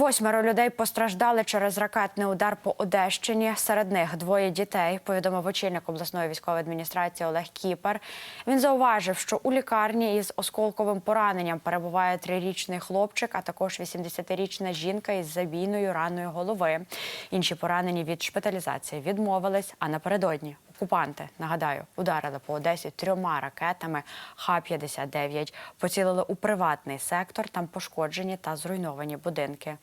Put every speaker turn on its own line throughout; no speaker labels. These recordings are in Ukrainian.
Восьмеро людей постраждали через ракетний удар по Одещині. Серед них двоє дітей. Повідомив очільник обласної військової адміністрації Олег Кіпер. Він зауважив, що у лікарні із осколковим пораненням перебуває трирічний хлопчик, а також 80-річна жінка із забійною раною голови. Інші поранені від шпиталізації відмовились. А напередодні окупанти нагадаю ударили по Одесі трьома ракетами Х-59. Поцілили у приватний сектор. Там пошкоджені та зруйновані будинки.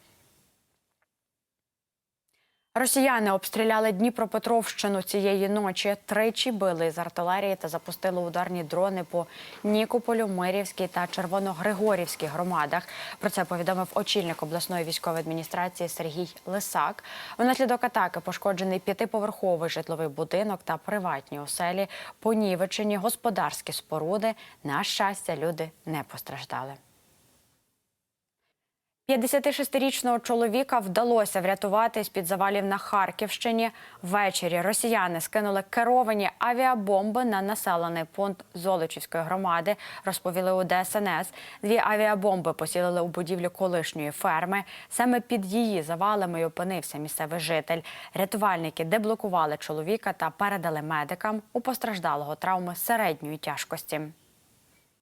Росіяни обстріляли Дніпропетровщину цієї ночі. Тричі били з артилерії та запустили ударні дрони по Нікополю, Мирівській та Червоногригорівській громадах. Про це повідомив очільник обласної військової адміністрації Сергій Лисак. Внаслідок атаки пошкоджений п'ятиповерховий житловий будинок та приватні оселі, понівечені господарські споруди. На щастя, люди не постраждали. 56-річного чоловіка вдалося врятувати з-під завалів на Харківщині. Ввечері росіяни скинули керовані авіабомби на населений пункт Золочівської громади, розповіли у ДСНС. Дві авіабомби посілили у будівлю колишньої ферми. Саме під її завалами опинився місцевий житель. Рятувальники деблокували чоловіка та передали медикам. У постраждалого травми середньої тяжкості.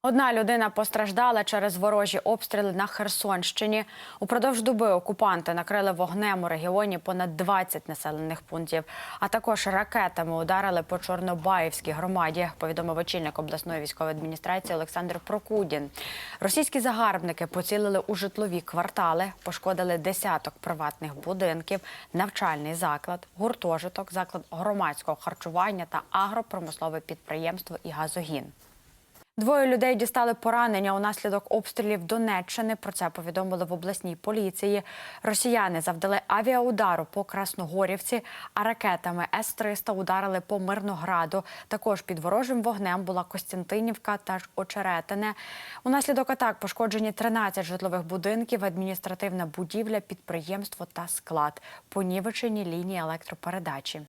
Одна людина постраждала через ворожі обстріли на Херсонщині. Упродовж доби окупанти накрили вогнем у регіоні понад 20 населених пунктів, а також ракетами ударили по Чорнобаївській громаді. Повідомив очільник обласної військової адміністрації Олександр Прокудін. Російські загарбники поцілили у житлові квартали, пошкодили десяток приватних будинків, навчальний заклад, гуртожиток, заклад громадського харчування та агропромислове підприємство і газогін. Двоє людей дістали поранення унаслідок обстрілів Донеччини. Про це повідомили в обласній поліції. Росіяни завдали авіаудару по Красногорівці, а ракетами С-300 ударили по Мирнограду. Також під ворожим вогнем була Костянтинівка та ж Очеретине. Унаслідок атак пошкоджені 13 житлових будинків, адміністративна будівля, підприємство та склад. Понівечені лінії електропередачі.